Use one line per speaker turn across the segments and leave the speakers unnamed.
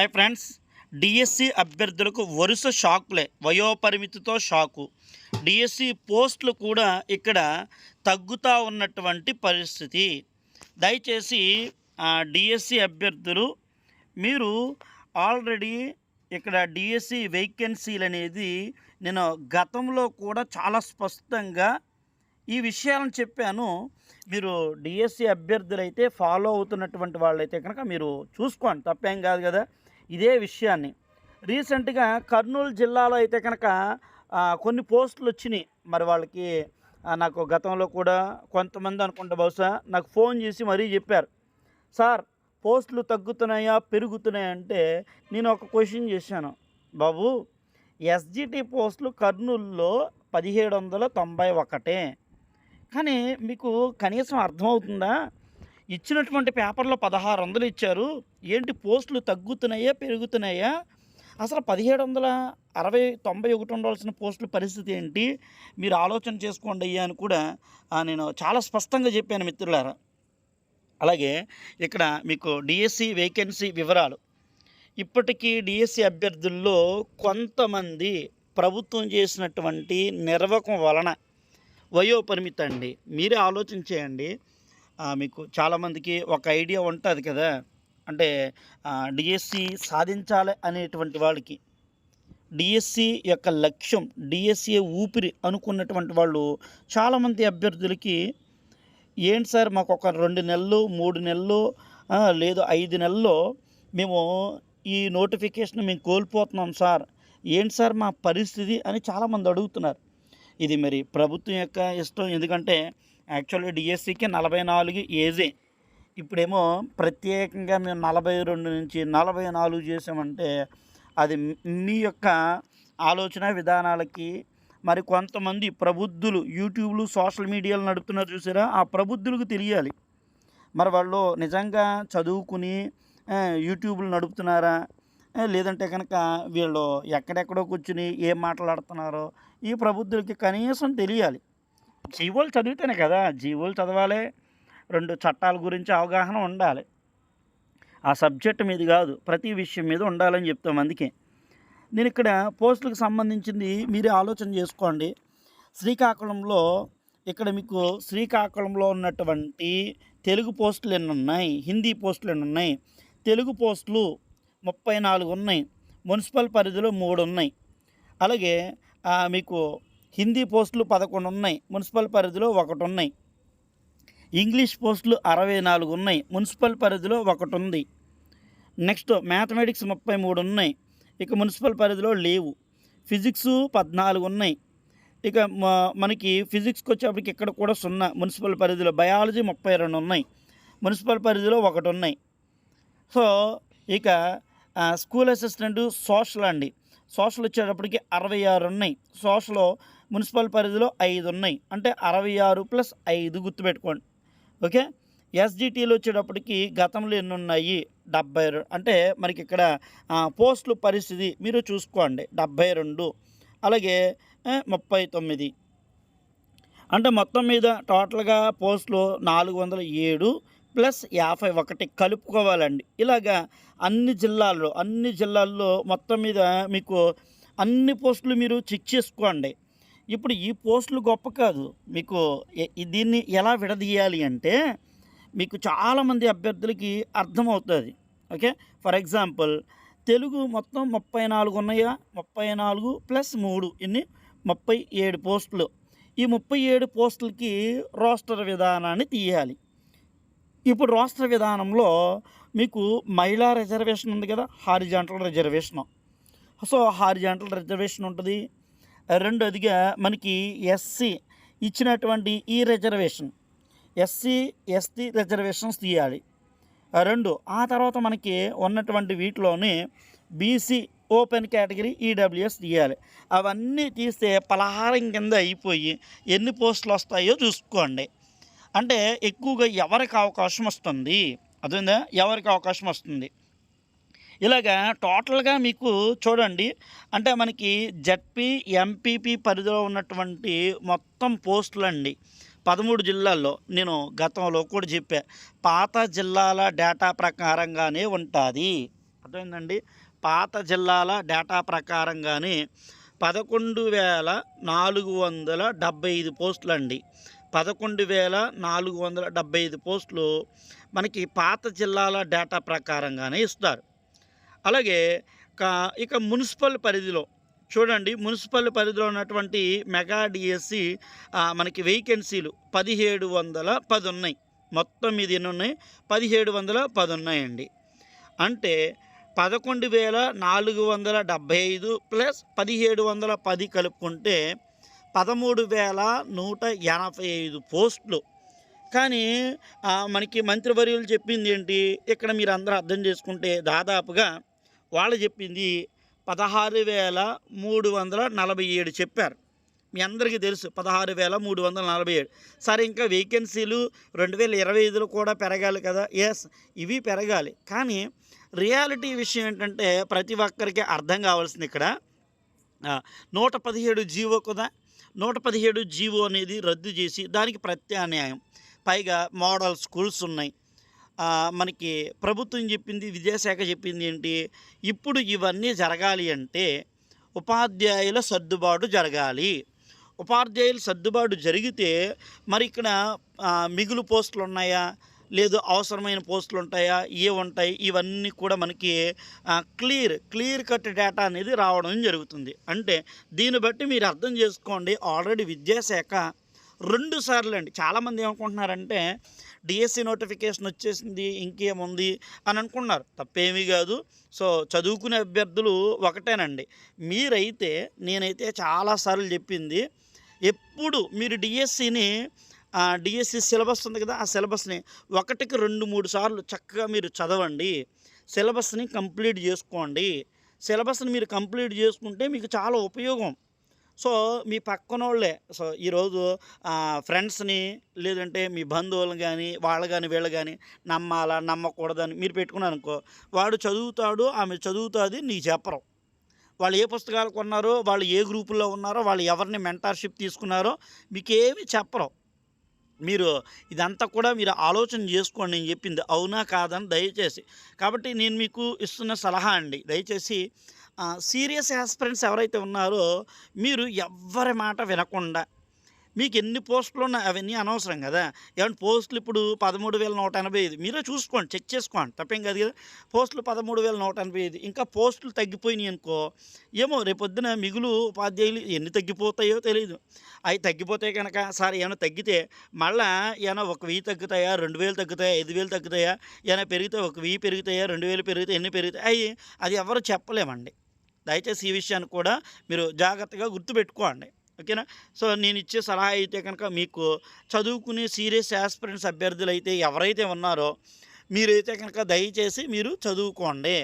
Hi friends DSC అభ్యర్థులకు వరుస షాక్లే వయోపరిమితితో షాకు. DSC పోస్టులు కూడా ఇక్కడ తగ్గుతూ ఉన్నటువంటి పరిస్థితి. దయచేసి డిఎస్సి అభ్యర్థులు మీరు ఆల్రెడీ ఇక్కడ డిఎస్సి వేకెన్సీలు అనేది నేను గతంలో కూడా చాలా స్పష్టంగా ఈ విషయాలను చెప్పాను. మీరు డిఎస్సి అభ్యర్థులైతే ఫాలో అవుతున్నటువంటి వాళ్ళైతే కనుక మీరు చూసుకోండి. తప్పేం కాదు కదా. ఇదే విషయాన్ని. రీసెంట్గా కర్నూలు జిల్లాలో అయితే కనుక కొన్ని పోస్టులు వచ్చినాయి. మరి వాళ్ళకి నాకు గతంలో కూడా కొంతమంది అనుకుంటా బహుశా నాకు ఫోన్ చేసి మరీ చెప్పారు. సార్ పోస్టులు తగ్గుతున్నాయా పెరుగుతున్నాయా? అంటే నేను ఒక క్వశ్చన్ చేశాను. బాబు ఎస్జిటి పోస్టులు కర్నూలులో పదిహేడు వందల తొంభై ఒకటే. కానీ మీకు కనీసం అర్థమవుతుందా? ఇచ్చినటువంటి పేపర్లో పదహారు వందలు ఇచ్చారు. ఏంటి పోస్టులు తగ్గుతున్నాయా పెరుగుతున్నాయా? అసలు పదిహేడు వందల అరవై తొంభై ఒకటి ఉండాల్సిన పోస్టుల పరిస్థితి ఏంటి? మీరు ఆలోచన చేసుకోండి అయ్యా అని కూడా నేను చాలా స్పష్టంగా చెప్పాను మిత్రులారా. అలాగే ఇక్కడ మీకు డిఎస్సి వేకెన్సీ వివరాలు. ఇప్పటికీ డిఎస్సి అభ్యర్థుల్లో కొంతమంది ప్రభుత్వం చేసినటువంటి నిర్వకం వలన వయోపరిమితి అండి మీరే ఆలోచన చేయండి. మీకు చాలామందికి ఒక ఐడియా ఉంటుంది కదా. అంటే డిఎస్సి సాధించాలి అనేటువంటి వాళ్ళకి డిఎస్సి యొక్క లక్ష్యం డిఎస్సి ఊపిరి అనుకున్నటువంటి వాళ్ళు చాలామంది అభ్యర్థులకి ఏంటి సార్ మాకు ఒక రెండు నెలలు మూడు నెలలు లేదు ఐదు నెలల్లో మేము ఈ నోటిఫికేషన్ మేము కోల్పోతున్నాం సార్. ఏంటి సార్ మా పరిస్థితి? అని చాలామంది అడుగుతున్నారు. ఇది మరి ప్రభుత్వం యొక్క ఇష్టం. ఎందుకంటే యాక్చువల్లీ డిఎస్సికి నలభై నాలుగు ఏజే. ఇప్పుడేమో ప్రత్యేకంగా మేము నలభై రెండు నుంచి నలభై నాలుగు చేసామంటే అది మీ యొక్క ఆలోచన విధానాలకి మరి కొంతమంది ప్రబుద్ధులు యూట్యూబ్లు సోషల్ మీడియాలు నడుపుతున్నారు చూసారా? ఆ ప్రబుద్ధులకు తెలియాలి. మరి వాళ్ళు నిజంగా చదువుకుని యూట్యూబ్లు నడుపుతున్నారా? లేదంటే కనుక వీళ్ళు ఎక్కడెక్కడో కూర్చుని ఏం మాట్లాడుతున్నారో ఈ ప్రబుద్ధులకి కనీసం తెలియాలి. జీవోలు చదివితేనే కదా జీవోలు చదవాలి రెండు చట్టాల గురించి అవగాహన ఉండాలి. ఆ సబ్జెక్ట్ మీద కాదు ప్రతి విషయం మీద ఉండాలని చెప్తాం అందుకే. నేను ఇక్కడ పోస్టులకు సంబంధించింది మీరే ఆలోచన చేసుకోండి. శ్రీకాకుళంలో ఇక్కడ మీకు శ్రీకాకుళంలో ఉన్నటువంటి తెలుగు పోస్టులు ఎన్ని ఉన్నాయి హిందీ పోస్టులు ఎన్ని ఉన్నాయి తెలుగు పోస్టులు ముప్పై నాలుగు ఉన్నాయి మున్సిపల్ పరిధిలో మూడు ఉన్నాయి. అలాగే మీకు హిందీ పోస్టులు పదకొండు ఉన్నాయి మున్సిపల్ పరిధిలో ఒకటి ఉన్నాయి ఇంగ్లీష్ పోస్టులు అరవై నాలుగు ఉన్నాయి మున్సిపల్ పరిధిలో ఒకటి ఉంది. నెక్స్ట్ మ్యాథమెటిక్స్ ముప్పై మూడు ఉన్నాయి ఇక మున్సిపల్ పరిధిలో లేవు. ఫిజిక్స్ పద్నాలుగు ఉన్నాయి. ఇక మనకి ఫిజిక్స్కి వచ్చేప్పటికి ఇక్కడ కూడా సున్నా మున్సిపల్ పరిధిలో బయాలజీ ముప్పై రెండు ఉన్నాయి మున్సిపల్ పరిధిలో ఒకటి ఉన్నాయి. సో ఇక స్కూల్ అసిస్టెంట్ సోషల్ అండి. సోషల్ వచ్చేటప్పటికి అరవై ఆరు ఉన్నాయి. సోషల్ మున్సిపల్ పరిధిలో ఐదు ఉన్నాయి. అంటే అరవై ఆరు ప్లస్ ఐదు గుర్తుపెట్టుకోండి. ఓకే? ఎస్జిటీలు వచ్చేటప్పటికి గతంలో ఎన్ని ఉన్నాయి? డెబ్బై రెండు. అంటే మనకి ఇక్కడ ఆ, పోస్టుల పరిస్థితి మీరు చూసుకోండి. డెబ్బై రెండు అలాగే ముప్పై తొమ్మిది. అంటే మొత్తం మీద టోటల్గా పోస్టులు నాలుగు వందల ఏడు ప్లస్ యాభై ఒకటి కలుపుకోవాలండి. ఇలాగా అన్ని జిల్లాల్లో అన్ని జిల్లాల్లో మొత్తం మీద మీకు అన్ని పోస్టులు మీరు చెక్ చేసుకోండి. ఇప్పుడు ఈ పోస్టులు గొప్ప కాదు. మీకు దీన్ని ఎలా విడదీయాలి అంటే మీకు చాలామంది అభ్యర్థులకి అర్థమవుతుంది. ఓకే? ఫర్ ఎగ్జాంపుల్ తెలుగు మొత్తం ముప్పై నాలుగు ఉన్నాయా? ముప్పై నాలుగు ప్లస్ మూడు ఇన్ని ముప్పై ఏడు పోస్టులు. ఈ ముప్పై ఏడు పోస్టులకి రోస్టర్ విధానాన్ని తీయాలి. ఇప్పుడు రాష్ట్ర విధానంలో మీకు మహిళా రిజర్వేషన్ ఉంది కదా horizontal reservation. So horizontal reservation ఉంటుంది. రెండోదిగా మనకి ఎస్సీ ఇచ్చినటువంటి ఈ రిజర్వేషన్. ఎస్సీ ఎస్టీ రిజర్వేషన్స్ తీయాలి. రెండు ఆ తర్వాత మనకి ఉన్నటువంటి వీటిలోనే బీసీ ఓపెన్ కేటగిరీ ఈడబ్ల్యూఎస్ తీయాలి. అవన్నీ తీస్తే పలహారం కింద అయిపోయి ఎన్ని పోస్టులు వస్తాయో చూసుకోండి. అంటే ఎక్కువగా ఎవరికి అవకాశం వస్తుంది? అదేందా? ఎవరికి అవకాశం వస్తుంది? ఇలాగా టోటల్గా మీకు చూడండి అంటే మనకి జడ్పీ ఎంపీపీ పరిధిలో ఉన్నటువంటి మొత్తం పోస్టులు అండి పదమూడు జిల్లాల్లో. నేను గతంలో కూడా చెప్పా పాత జిల్లాల డేటా ప్రకారంగానే ఉంటుంది. అర్థమైందండి? పాత జిల్లాల డేటా ప్రకారంగానే పదకొండు వేల నాలుగు వందల డెబ్బై ఐదు పోస్టులు అండి పదకొండు వేల నాలుగు వందల డెబ్బై ఐదు పోస్టులు మనకి పాత జిల్లాల డేటా ప్రకారంగానే ఇస్తారు అలాగే కా- ఇక మున్సిపల్ పరిధిలో చూడండి మున్సిపల్ పరిధిలో ఉన్నటువంటి మెగా డిఎస్సి మనకి వేకెన్సీలు పదిహేడు వందల పది ఉన్నాయి మొత్తం ఇది ఎన్ని ఉన్నాయి? పదిహేడు వందల పది ఉన్నాయండి అంటే పదకొండు వేల నాలుగు వందల డెబ్భై ఐదు ప్లస్ పదిహేడు వందల పది కలుపుకుంటే పదమూడు వేల నూట ఎనభై ఐదు పోస్టులు. కానీ మనకి మంత్రివర్యులు చెప్పింది ఏంటి? ఇక్కడ మీరు అందరూ అర్థం చేసుకుంటే దాదాపుగా వాళ్ళు చెప్పింది పదహారు వేల మూడు వందల నలభై ఏడు చెప్పారు. మీ అందరికీ తెలుసు పదహారు వేల మూడు వందల నలభై ఏడు. సరే ఇంకా వేకెన్సీలు రెండు వేల ఇరవై ఐదులో కూడా పెరగాలి కదా? ఎస్ ఇవి పెరగాలి. కానీ రియాలిటీ విషయం ఏంటంటే ప్రతి ఒక్కరికి అర్థం కావాల్సింది ఇక్కడ. నూట పదిహేడు జీవో కదా? నూట పదిహేడు జీవో అనేది రద్దు చేసి దానికి ప్రత్యామ్నాయం పైగా మోడల్ స్కూల్స్ ఉన్నాయి. మనకి ప్రభుత్వం చెప్పింది విద్యాశాఖ చెప్పింది ఏంటి? ఇప్పుడు ఇవన్నీ జరగాలి అంటే ఉపాధ్యాయుల సర్దుబాటు జరగాలి. ఉపాధ్యాయుల సర్దుబాటు జరిగితే మరి ఇక్కడ మిగులు పోస్టులు ఉన్నాయా? లేదు అవసరమైన పోస్టులు ఉంటాయా ఏ ఉంటాయి ఇవన్నీ కూడా మనకి క్లియర్ క్లియర్ కట్ డేటా అనేది రావడం జరుగుతుంది. అంటే దీన్ని బట్టి మీరు అర్థం చేసుకోండి. ఆల్రెడీ విద్యాశాఖ రెండు సార్లు అండి చాలామంది ఏమనుకుంటున్నారంటే డిఎస్సి నోటిఫికేషన్ వచ్చేసింది ఇంకేముంది అని అనుకున్నారు తప్పేమీ కాదు. సో చదువుకునే అభ్యర్థులు ఒకటేనండి. మీరైతే నేనైతే చాలాసార్లు చెప్పింది ఎప్పుడు మీరు డిఎస్సిని డిఎస్సి సిలబస్ ఉంది కదా ఆ సిలబస్ని ఒకటికి రెండు మూడు సార్లు చక్కగా మీరు చదవండి. సిలబస్ని కంప్లీట్ చేసుకోండి. సిలబస్ని మీరు కంప్లీట్ చేసుకుంటే మీకు చాలా ఉపయోగం. సో మీ పక్కన వాళ్ళే సో ఈరోజు ఫ్రెండ్స్ని లేదంటే మీ బంధువులు కానీ వాళ్ళు కానీ వీళ్ళు కానీ నమ్మాలా నమ్మకూడదని మీరు పెట్టుకున్నారు అనుకో వాడు చదువుతాడు ఆమె చదువుతుంది నీకు చెప్పరు. వాళ్ళు ఏ పుస్తకాలు కొన్నారో వాళ్ళు ఏ గ్రూపుల్లో ఉన్నారో వాళ్ళు ఎవరిని మెంటార్షిప్ తీసుకున్నారో మీకేమి చెప్పరు. మీరు ఇదంతా కూడా మీరు ఆలోచన చేసుకోండి నేను చెప్పింది. అవునా కాదని దయచేసి. కాబట్టి నేను మీకు ఇస్తున్న సలహా అండి. దయచేసి సీరియస్ ఆస్పిరెంట్స్ ఎవరైతే ఉన్నారో మీరు ఎవ్వరి మాట వినకుండా మీకు ఎన్ని పోస్టులు ఉన్నాయి అవన్నీ అనవసరం కదా. ఏమంటే పోస్టులు ఇప్పుడు పదమూడు వేల నూట ఎనభై ఐదు. మీరే చూసుకోండి చెక్ చేసుకోండి. తప్పేం కాదు కదా. పోస్టులు పదమూడు వేల నూట ఎనభై ఐదు. ఇంకా పోస్టులు తగ్గిపోయినాయి అనుకో ఏమో రేపొద్దున మిగులు ఉపాధ్యాయులు ఎన్ని తగ్గిపోతాయో తెలియదు అవి తగ్గిపోతే కనుక సార్ ఏమైనా తగ్గితే మళ్ళా ఏమైనా ఒక వెయ్యి తగ్గుతాయా రెండు వేలు తగ్గుతాయా ఐదు వేలు తగ్గుతాయా ఏమైనా పెరిగితే ఒక వెయ్యి పెరుగుతాయా రెండు వేలు పెరిగితే ఎన్ని పెరుగుతాయి అవి అది ఎవరు చెప్పలేమండి. దయచేసి ఈ విషయాన్ని కూడా మీరు జాగ్రత్తగా గుర్తుపెట్టుకోండి. ఓకేనా? సో నేను ఇచ్చే సలహా అయితే కనుక మీకు చదువుకునే సీరియస్ ఆస్పిరెంట్స్ అభ్యర్థులు అయితే ఎవరైతే ఉన్నారో మీరైతే కనుక దయచేసి మీరు చదువుకోండి.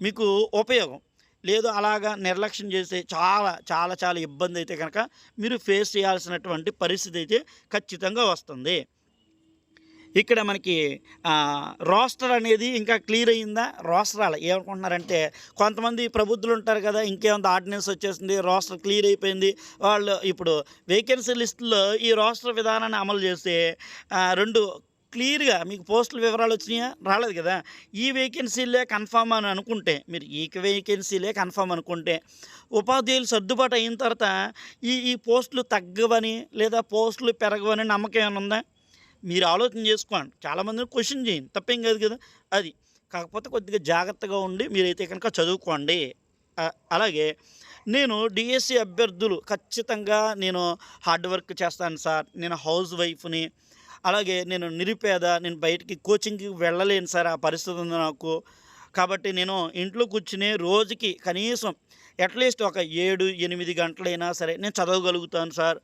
మీకు ఉపయోగం. లేదు అలాగా నిర్లక్ష్యం చేస్తే చాలా చాలా చాలా ఇబ్బంది అయితే కనుక మీరు ఫేస్ చేయాల్సినటువంటి పరిస్థితి అయితే ఖచ్చితంగా వస్తుంది. ఇక్కడ మనకి రోస్టర్ అనేది ఇంకా క్లియర్ అయ్యిందా రోస్టర్ అలా ఏమనుకుంటున్నారంటే కొంతమంది ప్రబుద్ధులు ఉంటారు కదా ఇంకేమంత ఆర్డినెన్స్ వచ్చేసింది రోస్టర్ క్లియర్ అయిపోయింది. వాళ్ళు ఇప్పుడు వేకెన్సీ లిస్టులో ఈ రోస్టర్ విధానాన్ని అమలు చేస్తే రెండు క్లియర్గా మీకు పోస్టుల వివరాలు వచ్చినాయా? రాలేదు కదా. ఈ వేకెన్సీలే కన్ఫామ్ అని అనుకుంటే మీరు ఈ వేకెన్సీలే కన్ఫామ్ అనుకుంటే ఉపాధ్యాయులు సర్దుబాటు అయిన తర్వాత ఈ ఈ పోస్టులు తగ్గవని లేదా పోస్టులు పెరగవని నమ్మకం ఏమైనా ఉందా? మీరు ఆలోచన చేసుకోండి. చాలామందిని క్వశ్చన్ చేయండి. తప్పేం కాదు కదా? అది. కాకపోతే కొద్దిగా జాగ్రత్తగా ఉండి మీరైతే కనుక చదువుకోండి. అలాగే నేను డిఎస్సి అభ్యర్థులు. ఖచ్చితంగా నేను హార్డ్ వర్క్ చేస్తాను సార్. నేను హౌస్ వైఫ్ని అలాగే నేను నిరుపేద. నేను బయటికి కోచింగ్కి వెళ్ళలేను సార్ ఆ పరిస్థితి ఉంది నాకు. కాబట్టి నేను ఇంట్లో కూర్చుని రోజుకి కనీసం అట్లీస్ట్ ఒక ఏడు ఎనిమిది గంటలైనా సరే నేను చదవగలుగుతాను సార్.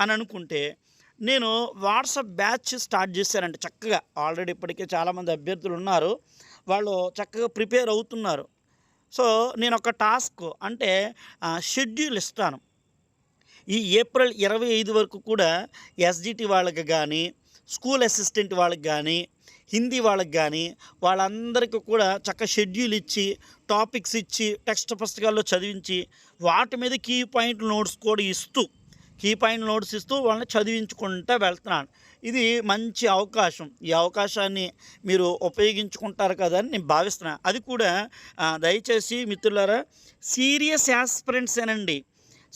అని అనుకుంటే నేను వాట్సాప్ బ్యాచ్ స్టార్ట్ చేశానంటే చక్కగా. ఆల్రెడీ ఇప్పటికే చాలామంది అభ్యర్థులు ఉన్నారు. వాళ్ళు చక్కగా ప్రిపేర్ అవుతున్నారు. సో నేను ఒక టాస్క్ అంటే షెడ్యూల్ ఇస్తాను. ఈ ఏప్రిల్ ఇరవై ఐదు వరకు కూడా ఎస్జిటి వాళ్ళకి కానీ స్కూల్ అసిస్టెంట్ వాళ్ళకి కానీ హిందీ వాళ్ళకి కానీ వాళ్ళందరికీ కూడా చక్క షెడ్యూల్ ఇచ్చి టాపిక్స్ ఇచ్చి టెక్స్ట్ పుస్తకాల్లో చదివించి వాటి మీద కీ పాయింట్ నోట్స్ కూడా ఇస్తూ కీ పాయింట్ నోట్స్ ఇస్తూ వాళ్ళని చదివించుకుంటూ వెళ్తున్నాను. ఇది మంచి అవకాశం. ఈ అవకాశాన్ని మీరు ఉపయోగించుకుంటారు కదా అని నేను భావిస్తున్నాను అది కూడా దయచేసి మిత్రులారా సీరియస్ యాస్పిరెంట్సేనండి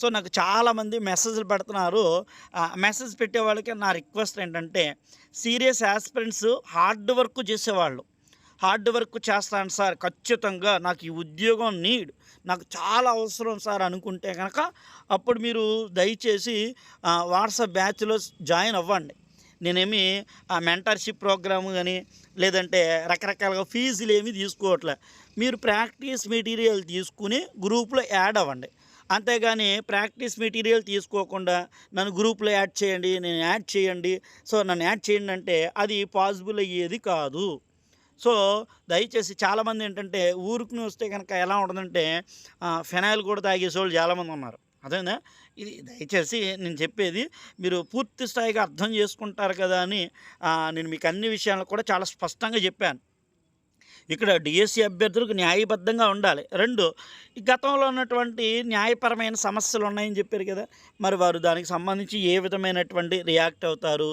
సో నాకు చాలామంది మెసేజ్లు పెడుతున్నారు. మెసేజ్ పెట్టే వాళ్ళకి నా రిక్వెస్ట్ ఏంటంటే సీరియస్ యాస్పిరెంట్స్ హార్డ్ వర్క్ చేసేవాళ్ళు. హార్డ్ వర్క్ చేస్తాను సార్ ఖచ్చితంగా నాకు ఈ ఉద్యోగం నీడ్. నాకు చాలా అవసరం సార్ అనుకుంటే కనుక అప్పుడు మీరు దయచేసి వాట్సాప్ బ్యాచ్లో జాయిన్ అవ్వండి. నేనేమి ఆ మెంటర్షిప్ ప్రోగ్రామ్ కానీ లేదంటే రకరకాలుగా ఫీజులు ఏమి తీసుకోవట్లే. మీరు ప్రాక్టీస్ మెటీరియల్ తీసుకుని గ్రూప్లో యాడ్ అవ్వండి. అంతేగాని ప్రాక్టీస్ మెటీరియల్ తీసుకోకుండా నన్ను గ్రూప్లో యాడ్ చేయండి నేను యాడ్ చేయండి. సో నన్ను యాడ్ చేయండి అంటే అది పాసిబుల్ అయ్యేది కాదు. సో దయచేసి చాలామంది ఏంటంటే ఊరుకుని వస్తే కనుక ఎలా ఉంటుందంటే ఫెనాయిల్ కూడా తాగేసే వాళ్ళు చాలామంది ఉన్నారు. అదేనా ఇది దయచేసి నేను చెప్పేది మీరు పూర్తి స్థాయిగా అర్థం చేసుకుంటారు కదా అని నేను మీకు అన్ని విషయాలు కూడా చాలా స్పష్టంగా చెప్పాను. ఇక్కడ డిఎస్సి అభ్యర్థులకు న్యాయబద్ధంగా ఉండాలి. రెండు ఈ గతంలో ఉన్నటువంటి న్యాయపరమైన సమస్యలు ఉన్నాయని చెప్పారు కదా. మరి వారు దానికి సంబంధించి ఏ విధమైనటువంటి రియాక్ట్ అవుతారు?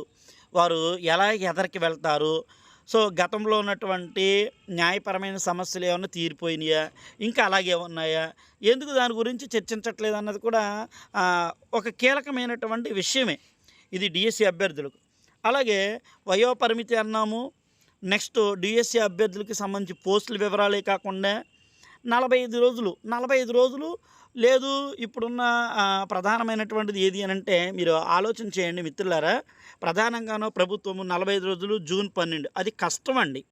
వారు ఎలా ఎదరికి వెళ్తారు? సో గతంలో ఉన్నటువంటి న్యాయపరమైన సమస్యలు ఏమైనా తీరిపోయినాయా? ఇంకా అలాగే ఉన్నాయా? ఎందుకు దాని గురించి చర్చించట్లేదు అన్నది కూడా ఒక కీలకమైనటువంటి విషయమే ఇది డిఎస్సి అభ్యర్థులకు. అలాగే వయోపరిమితి అన్నాము నెక్స్ట్ డిఎస్సి అభ్యర్థులకి సంబంధించి పోస్టుల వివరాలే కాకుండా నలభై ఐదు రోజులు నలభై ఐదు రోజులు లేదు ఇప్పుడున్న ప్రధానమైనటువంటిది ఏది అని అంటే మీరు ఆలోచన చేయండి మిత్రులారా. ప్రధానంగానో ప్రభుత్వము నలభై ఐదు రోజులు జూన్ పన్నెండు. అది కష్టం అండి.